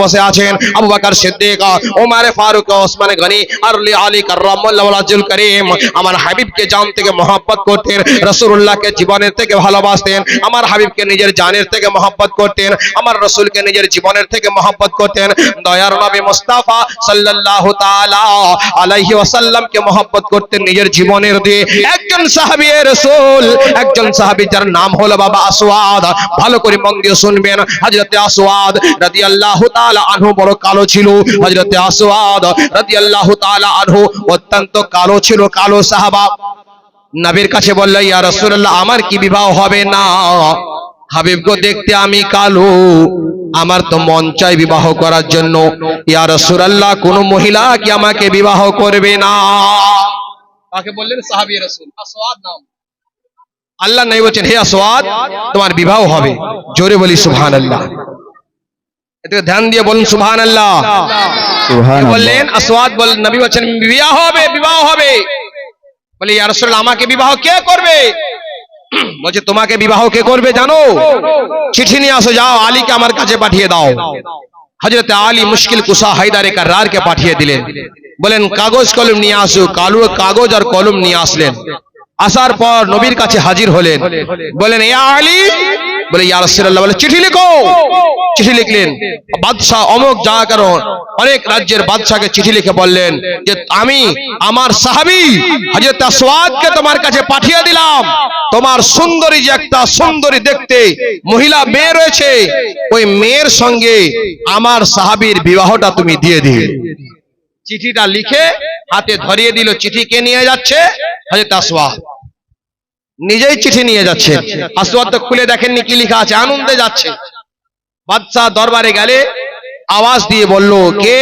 বসে আছেন আবু বকর সিদ্দিক ওমর ফারুক, ওসমান গনি, আর আলী কাররামাল্লাহু করিম। আমার হাবিবকে জান থেকে মহব্বত করতেন, রাসূলুল্লাহকে জীবনের থেকে ভালোবাসতেন, আমার হাবিবকে নিজের জানের থেকে মহব্বত করতেন, আমার রাসূলকে নিজের জীবনের থেকে মহব্বত করতেন। দয়ার নবী মুস্তাফা তাআলা আলাইহি ওয়াসাল্লামকে মহব্বত করতেন নিজের জীবনের দিয়ে। একজন সাহাবী রাসূল, একজন সাহাবী যার নাম হলো বাবা আসওয়াদ। ভালো করে মন দিয়ে শুনবেন, হযরতে আসওয়াদ রাদিয়াল্লাহু তাআলা আনহু বড় কালো ছিল, হযরতে আসওয়াদ রাদিয়াল্লাহু তাআলা আনহু অত্যন্ত কালো ছিল, কালো সাহাবা। নবীর কাছে বলল, ইয়া রাসূলুল্লাহ, আমার কি বিবাহ হবে না? হাবিবকে দেখতে আমি কালো। আমার তো মন চাই বিবাহ করার জন্য। ইয়া রাসূলুল্লাহ, কোন মহিলা কি আমাকে বিবাহ করবে না? তাকে বললেন? সাহাবী রাসূল। আসওয়াদ নাম। আল্লাহ নাই বলছেন, হে আসওয়াদ, তোমার বিবাহ হবে। জোরে বলি, সুবহানাল্লাহ। এতে ধ্যান দিয়ে বলুন সুবহানাল্লাহ। বললেন? আসওয়াদ বল নবী বলছেন বিবাহ হবে বিবাহ হবে। বলে ইয়া রাসূলুল্লাহ আমাকে বিবাহ কে করবে? বলছে তোমাকে বিবাহ কে করবে জানো? চিঠি নিয়ে আসো যাও আলীকে আমার কাছে পাঠিয়ে দাও। হজরত আলী মুশকিল কুসা হায়দারে কার্রারকে পাঠিয়ে দিলেন। বলেন কাগজ কলম নিয়ে আসো। কালো কাগজ আর কলম নিয়ে আসলেন। আসার পর নবীর কাছে হাজির হলেন। বলেন বলে, ইয়া বলে, চিঠি লিখো। চিঠি লিখলেন। বাদশাহ অমুক যা কারণ অনেক রাজ্যের বাদশাকে চিঠি লিখে বললেন যে, আমি আমার সাহাবী হযরত আসওয়াদকে তোমার কাছে পাঠিয়ে দিলাম। তোমার সুন্দরী যে একটা সুন্দরী দেখতে মহিলা মেয়ে রয়েছে, ওই মেয়ের সঙ্গে আমার সাহাবীর বিবাহটা তুমি দিয়ে দিবে। চিঠিটা লিখে হাতে ধরিয়ে দিল। চিঠি কে নিয়ে যাচ্ছে? হজরত আসওয়াদ নিজেই চিঠি নিয়ে যাচ্ছে। আসওয়াদ তো খুলে দেখেননি কি লিখা আছে, আনন্দে যাচ্ছে। বাদশাহ দরবারে গেলে আওয়াজ দিয়ে বলল, কে?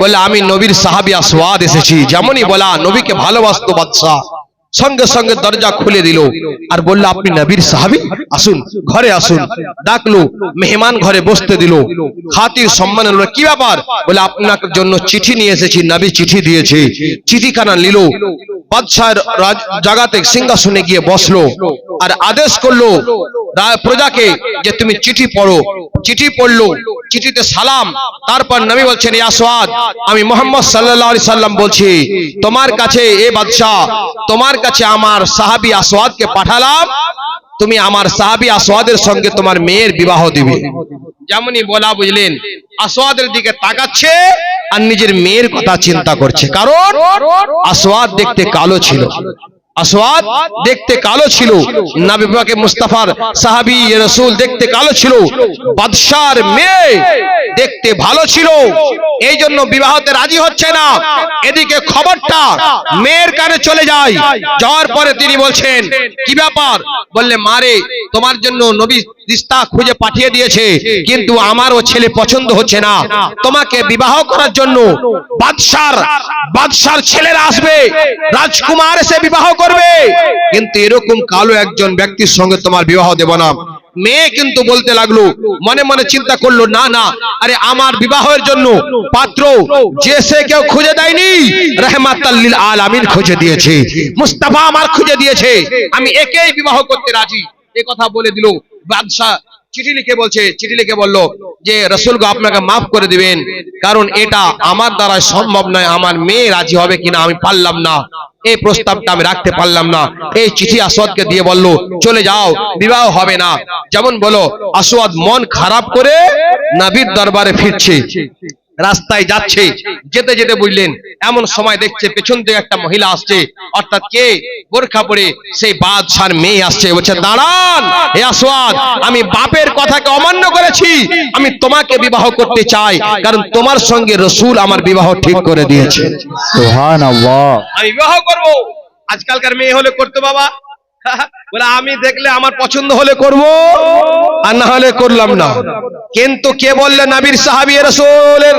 বলে আমি নবীর সাহাবি আসওয়াদ এসেছি। যেমনই বলা, নবীকে ভালোবাসতো বাদশাহ। সঙ্গে সঙ্গে দরজা খুলে দিল। আর বলল, আপনি নবীর সাহাবী? আসুন, ঘরে আসুন। ডাকলো, মেহমান ঘরে বসতে দিল। খাতির সম্মান কি ব্যাপার? বলে, আপনার জন্য চিঠি নিয়ে এসেছি, নবী চিঠি দিয়েছে। চিঠিখানা নিল। বাদশাহের রাজ- জাগাতে সিংহাসনে গিয়ে বসল আর আদেশ করল প্রজাকে যে তুমি চিঠি পড়ো। চিঠি পড়ল, চিঠিতে সালাম। তারপর নবী বলছেন আমি মোহাম্মদ সাল্লাল্লাহু আলাইহি সাল্লাম বলছি, তোমার কাছে, এ বাদশাহ, তোমার কাছে আমার সাহাবি আসওয়াদকে পাঠালাম, তুমি আমার সাহাবি আসওয়াদের সঙ্গে তোমার মেয়ের বিবাহ দিবে। যেমনই বলা বুঝলেন, আসওয়াদের দিকে তাকাচ্ছে আর নিজের মেয়ের কথা চিন্তা করছে। কারণ আসওয়াদ দেখতে কালো ছিল। আসওয়াদ দেখতে কালো ছিল। নবী মুস্তাফার সাহাবী রসুল দেখতে কালো ছিল। বাদশার মেয়ে দেখতে ভালো ছিল। এই জন্য বিবাহতে রাজি হচ্ছে না। এদিকে খবরটা মেয়ের কানে চলে যায়। যাওয়ার পরে তিনি বলছেন, কি ব্যাপার? বললে, মারে, তোমার জন্য নবী রিস্তা খুঁজে পাঠিয়ে দিয়েছে। কিন্তু আমার ও ছেলে পছন্দ হচ্ছে না। তোমাকে বিবাহ করার জন্য বাদশার বাদশার ছেলেরা আসবে। রাজকুমার এসে বিবাহ করবে। কিন্তু এরকম কালো একজন ব্যক্তির সঙ্গে তোমার বিবাহ দেব না। মেয়ে কিন্তু বলতে লাগল, মনে মনে চিন্তা করল, না না, আরে আমার বিবাহের জন্য পাত্র যে সে কেউ খুঁজে দেয়নি রহমাতাল্লিল আলামিন খুঁজে দিয়েছে। মুস্তাফা আমার খুঁজে দিয়েছে। আমি একেই বিবাহ করতে রাজি। এ কথা বলে দিল বাদশাহ চিঠি লিখে বলছে, চিঠি লিখে বলল যে রসুল আপনাকে মাফ করে দিবেন, কারণ এটা আমার দ্বারা সম্ভব নয়, আমার মেয়ে রাজি হবে কিনা আমি পারলাম না। এই প্রস্তাবটা আমি রাখতে পারলাম না। এই চিঠি আসওয়াদকে দিয়ে বলল, চলে যাও, বিবাহ হবে না। যেমন বলো, আসওয়াদ মন খারাপ করে নাবির দরবারে ফিরছে। রাস্তায় যাচ্ছে যেতে যেতে বুঝলেন এমন সময় দেখছে পেছন থেকে একটা মহিলা আসছে। অর্থাৎ কে? বোরখা পরে সেই বাদশার মেয়ে আসছে। বলছে দাঁড়ান হে আসওয়াদ আমি বাপের কথাকে অমান্য করেছি। আমি তোমাকে বিবাহ করতে চাই কারণ তোমার সঙ্গে রসুল আমার বিবাহ ঠিক করে দিয়েছে। সুবহানাল্লাহ। আমি বিবাহ করব। আজকালকার মেয়ে হলে করতো বাবা। বলে, আমি দেখলে আমার পছন্দ হলে করব, আর না হলে করলাম না। কিন্তু কে বললে, নবীর সাহাবী রাসূলের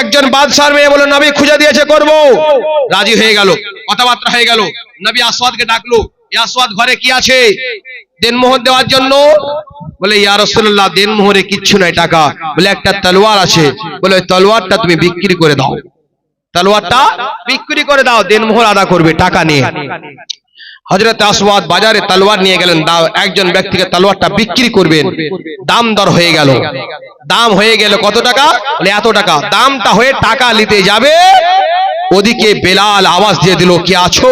একজন বাদশার মেয়ে? বলে, নবী খুঁজে দিয়েছে, করব। রাজি হয়ে গেল, কথাবার্তা হয়ে গেল। নবী আসওয়াদকে ডাকলো আসওয়াদ ঘরে কি আছে? দেনমোহর দেওয়ার জন্য? বলে, ইয়া রাসূলুল্লাহ দেনমোহরে কিচ্ছু নাই টাকা। বলে, একটা তলোয়ার আছে। বলে, ওই তলোয়ারটা তুমি বিক্রি করে দাও। তলোয়ারটা বিক্রি করে দাও দেনমোহর আদা করবে, টাকা নিয়ে। হজরত আসওয়াদ বাজারে তলোয়ার নিয়ে গেলেন। দা- একজন ব্যক্তিকে তলোয়ারটা বিক্রি করবেন। দাম দর হয়ে গেল। দাম হয়ে গেল কত টাকা? এত টাকা। দামটা হয়ে টাকা নিতে যাবে। ওদিকে বেলাল আওয়াজ দিয়ে দিল, কি আছো?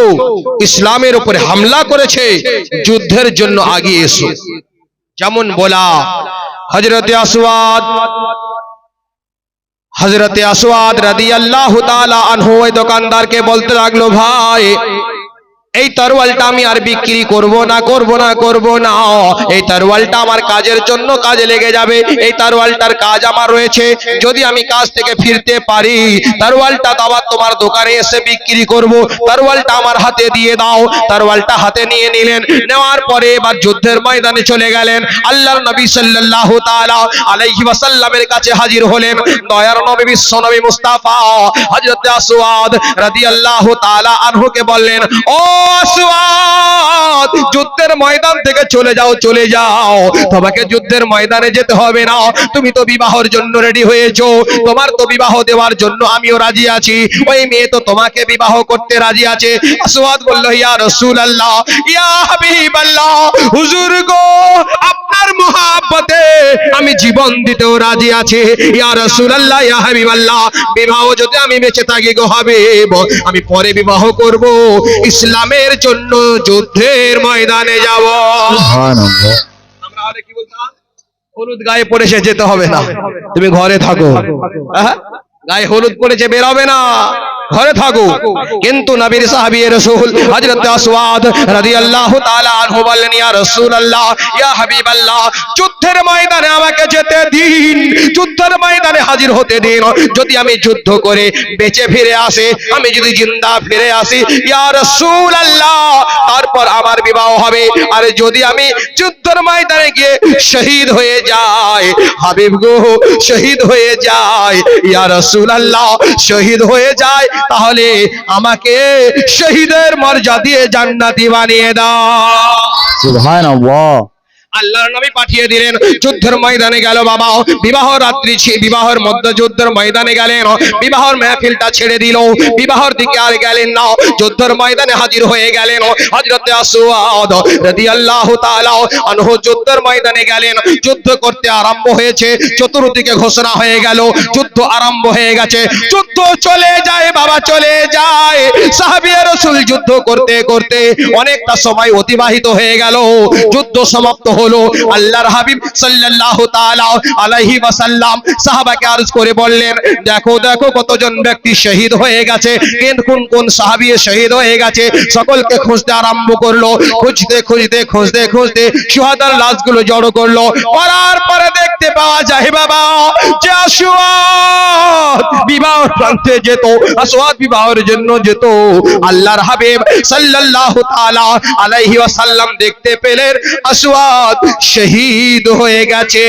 ইসলামের উপরে হামলা করেছে। যুদ্ধের জন্য আগিয়ে এসো। যেমন বলা হজরতে আসওয়াদ হজরতে আসওয়াদ রাদি আল্লাহ আনহু ওই দোকানদারকে বলতে লাগল, ভাই এই তরোয়ালটা আমি আর বিক্রি করব না করব না করব না। এই তরোয়ালটা আমার কাজের জন্য কাজে লেগে যাবে। এই তরোয়ালটার কাজ আমার রয়েছে। যদি আমি কাজ থেকে ফিরতে পারি তরোয়ালটা আবার তোমার দোকানে এসে বিক্রি করব। তরোয়ালটা আমার হাতে দিয়ে দাও। তরোয়ালটা হাতে নিয়ে নিলেন। নেওয়ার পরে এবার যুদ্ধের ময়দানে চলে গেলেন। আল্লাহর নবী সাল্লাল্লাহু তাআলা আলাইহি ওয়াসাল্লামের কাছে হাজির হলেন। দয়ার নবী, বিশ্ব নবী মুস্তাফা, হযরত আসওয়াদ রাদিয়াল্লাহু তাআলা আনহুকে বললেন, ও যুদ্ধের ময়দান থেকে চলে যাও চলে যাও। তোমাকে যুদ্ধের ময়দানে যেতে হবে না। তুমি তো বিবাহের জন্য রেডি হয়েছো। তোমার তো বিবাহ দেওয়ার জন্য আমিও রাজি আছি। ওই মেয়ে তো তোমাকে বিবাহ করতে রাজি আছে। আসওয়াদ বলল, ইয়া রাসূলুল্লাহ, ইয়া হাবিবাল্লাহ, হুজুর গো, আপনার মুহাব্বতে আমি জীবন দিতেও রাজি আছি। ইয়া ইয়া হাবিবাল্লাহ, বিবাহ যদি আমি বেঁচে থাকি গো হাবিব, আমি পরে বিবাহ করব। ইসলামের জন্য যুদ্ধের ময়দানে যাব। আমরা হলে কি বলতাম? হলুদ গায়ে পড়েছে যেতে হবে না। তুমি ঘরে থাকো। হ্যাঁ? গায়ে হলুদ পড়েছে বেরোবে না। ঘরে থাকো। কিন্তু নবীর সাহাবী রাসূল হযরত আসওয়াদ রাদিয়াল্লাহু তাআলা আনহু বললেন ইয়া রাসূলুল্লাহ ইয়া হাবিবাল্লাহ যুদ্ধের ময়দানে আমাকে যেতে দিন যুদ্ধের ময়দানে হাজির হতে দিন। যদি আমি যুদ্ধ করে বেঁচে ফিরে আসে আমি যদি জিন্দা ফিরে আসি ইয়া রাসূলুল্লাহ তারপর আমার বিবাহ হবে। আর যদি আমি যুদ্ধের ময়দানে গিয়ে শহীদ হয়ে যাই হাবিব গো শহীদ হয়ে যায় ইয়া রাসূলুল্লাহ শহীদ হয়ে যায় তাহলে আমাকে শহীদের মর্যাদা দিয়ে জান্নাতি বানিয়ে দাও। সুবহানাল্লাহ। আল্লাহর নবী পাঠিয়ে দিলেন। যুদ্ধের ময়দানে গেল বাবা। বিবাহ রাত্রি বিবাহের মধ্যে যুদ্ধের ময়দানে গেলেন। বিবাহর মেহফিলটা ছেড়ে দিল। বিবাহর দিকে আর গেলেন না। যুদ্ধের ময়দানে হাজির হয়ে গেলেন হযরতে আসওয়াদ রাদিয়াল্লাহু তাআলা আনহু। যুদ্ধের ময়দানে গেলেন। যুদ্ধ করতে আরম্ভ হয়েছে। চতুর্দিকে ঘোষণা হয়ে গেল। যুদ্ধ আরম্ভ হয়ে গেছে। যুদ্ধ চলে যায় বাবা, চলে যায়। সাহাবিয়া রাসূল যুদ্ধ করতে করতে অনেকটা সময় অতিবাহিত হয়ে গেল। যুদ্ধ সমাপ্ত হলো আল্লাহর হাবিব সাল্লাল্লাহু তাআলা আলাইহি ওয়াসাল্লাম। সাহাবাকে আরজ করে বললেন, দেখো দেখো কতজন ব্যক্তি শহীদ হয়ে গেছে, কোন কোন কোন সাহাবী শহীদ হয়ে গেছে? সকলকে খুঁজতে আরম্ভ করল, খুঁজতে খুঁজতে খুঁজতে খুঁজতে সুহাদার লাশগুলো জড়ো করল। করার পরে দেখতে পাওয়া যায়, বাবা, যে বিবাহ প্রান্তে যেত, আসওয়াদ বিবাহের জন্য যেত। আল্লাহর হাবিব সাল্লাল্লাহু তাআলা আলাইহি ওয়াসাল্লাম দেখতে পেলেন আসওয়াদ। শহীদ হয়ে গেছে।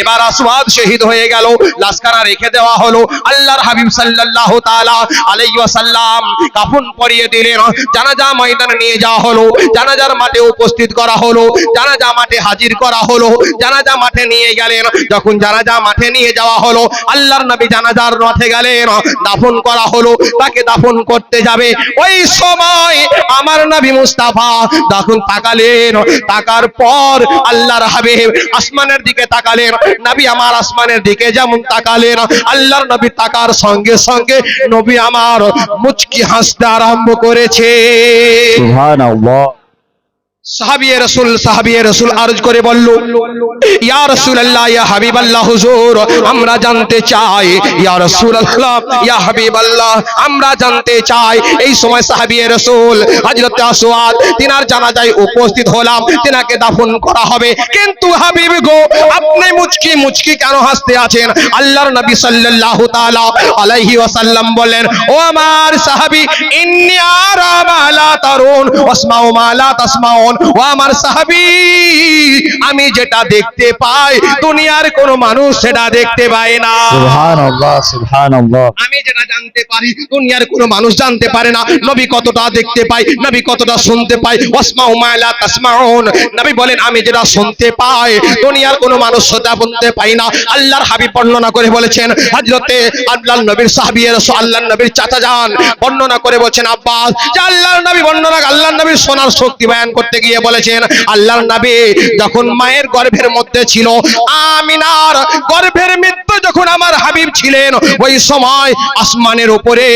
এবার আসওয়াদ শহীদ হয়ে গেল, লাশখানা রেখে দেওয়া হলো। আল্লাহর হাবিব সাল্লাল্লাহু তাআলা আলাইহি ওয়াসাল্লাম কাফন পরিয়ে দিলেন। জানাজা ময়দানে নিয়ে যাওয়া হলো, জানাজার মাঠে উপস্থিত করা হলো, জানাজা মাঠে হাজির করা হলো। জানাজা মাঠে নিয়ে গেলেন, যখন জানাজা মাঠে নিয়ে যাওয়া হলো, আল্লাহর নবী জানাজার মাঠে গেলেন, দাফন করা হলো। তাকে দাফন করতে যাবে? ওই সময় আমার নবী মুস্তাফা তখন তাকালেন তাকার পর আল্লাহর হাবিব আসমানের দিকে তাকালেন। নবী আমার আসমানের দিকে যেমন তাকালেন, আল্লাহর নবী তাকার সঙ্গে সঙ্গে নবী আমার মুচকি হাসতে আরম্ভ করেছে। সুবহানাল্লাহ। উপস্থিত হলাম, তিনাকে দাফন করা হবে। কিন্তু হাবিব গো, আপনি মুচকি মুচকি কেন হাসতে আছেন? আল্লাহর নবী সাল্লাল্লাহু আলাইহি ওয়াসাল্লাম বলেন ও আমার সাহাবী, ইন্নী ও আমার সাহাবী আমি যেটা দেখতে পাই দুনিয়ার কোনো মানুষ সেটা দেখতে পায় না। আমি যেটা জানতে পারি দুনিয়ার কোনো মানুষ জানতে পারে না। নবী কতটা দেখতে পাই নবী কতটা শুনতে পাই। ওয়াসমাউ মা লা তাসমাউন। নবী বলেন আমি যেটা শুনতে পাই দুনিয়ার কোনো মানুষ সেটা বলতে পাই না। আল্লাহর হাবিব বর্ণনা করে বলেছেন হযরতে আল্লাহর নবীর সাহাবী আল্লাহর নবীর চাচা যান। বর্ণনা করে বলছেন আব্বাস যে আল্লাহর নবী বর্ণনা আল্লাহর নবীর শোনার শক্তি বয়ান করতে গিয়ে বলেছেন আল্লাহর নবী যখন মায়ের গর্ভের মধ্যে ছিল। আমিনার গর্ভের মৃত্যু যখন আমার হাবিব ছিলেন, ওই সময় আসমানের উপরে